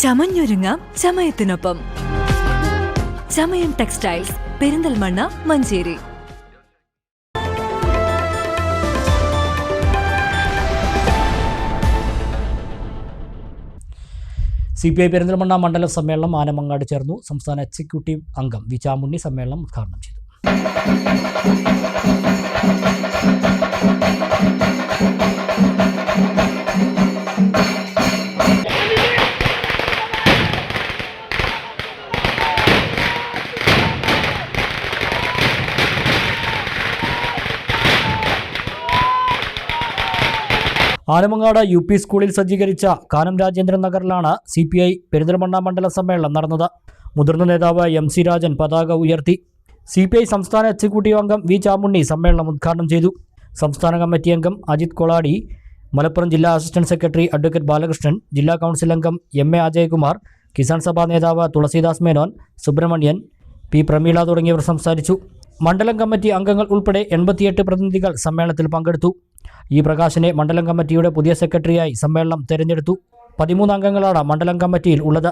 ചമഞ്ഞൊരുങ്ങാം ചമയത്തിനൊപ്പം. Chamayam textiles Perinthalmanna Manjeri. C P I Perinthalmanna മണ്ഡല സമ്മേളനം ആനമങ്ങാട് ചേർന്നു. സംസ്ഥാന എക്സിക്യൂട്ടീവ് അംഗം വി ചാമുണ്ണി സമ്മേളനം ഉദ്ഘാടനം ചെയ്തു. ആനമങ്ങാട് യു പി സ്കൂളിൽ സജ്ജീകരിച്ച കാനം രാജേന്ദ്രൻ നഗറിലാണ് സി പി ഐ പെരിന്തൽമണ്ണ മണ്ഡല സമ്മേളനം നടന്നത്. മുതിർന്ന നേതാവ് എം സി രാജൻ പതാക ഉയർത്തി. സി പി ഐ സംസ്ഥാന എക്സിക്യൂട്ടീവ് അംഗം വി ചാമുണ്ണി സമ്മേളനം ഉദ്ഘാടനം ചെയ്തു. സംസ്ഥാന കമ്മിറ്റി അംഗം അജിത് കൊളാടി മലപ്പുറം ജില്ലാ അസിസ്റ്റന്റ് സെക്രട്ടറി അഡ്വക്കേറ്റ് ബാലകൃഷ്ണൻ ജില്ലാ കൗൺസിൽ അംഗം എം എ അജയകുമാർ കിസാൻ സഭാ നേതാവ് തുളസീദാസ് മേനോൻ സുബ്രഹ്മണ്യൻ പി പ്രമീള തുടങ്ങിയവർ സംസാരിച്ചു. മണ്ഡലം കമ്മിറ്റി അംഗങ്ങൾ ഉൾപ്പെടെ എൺപത്തിയെട്ട് പ്രതിനിധികൾ സമ്മേളനത്തിൽ പങ്കെടുത്തു. ഈ പ്രകാശിനെ മണ്ഡലം കമ്മിറ്റിയുടെ പുതിയ സെക്രട്ടറിയായി സമ്മേളനം തെരഞ്ഞെടുത്തു. പതിമൂന്ന് അംഗങ്ങളാണ് മണ്ഡലം കമ്മിറ്റിയിൽ ഉള്ളത്.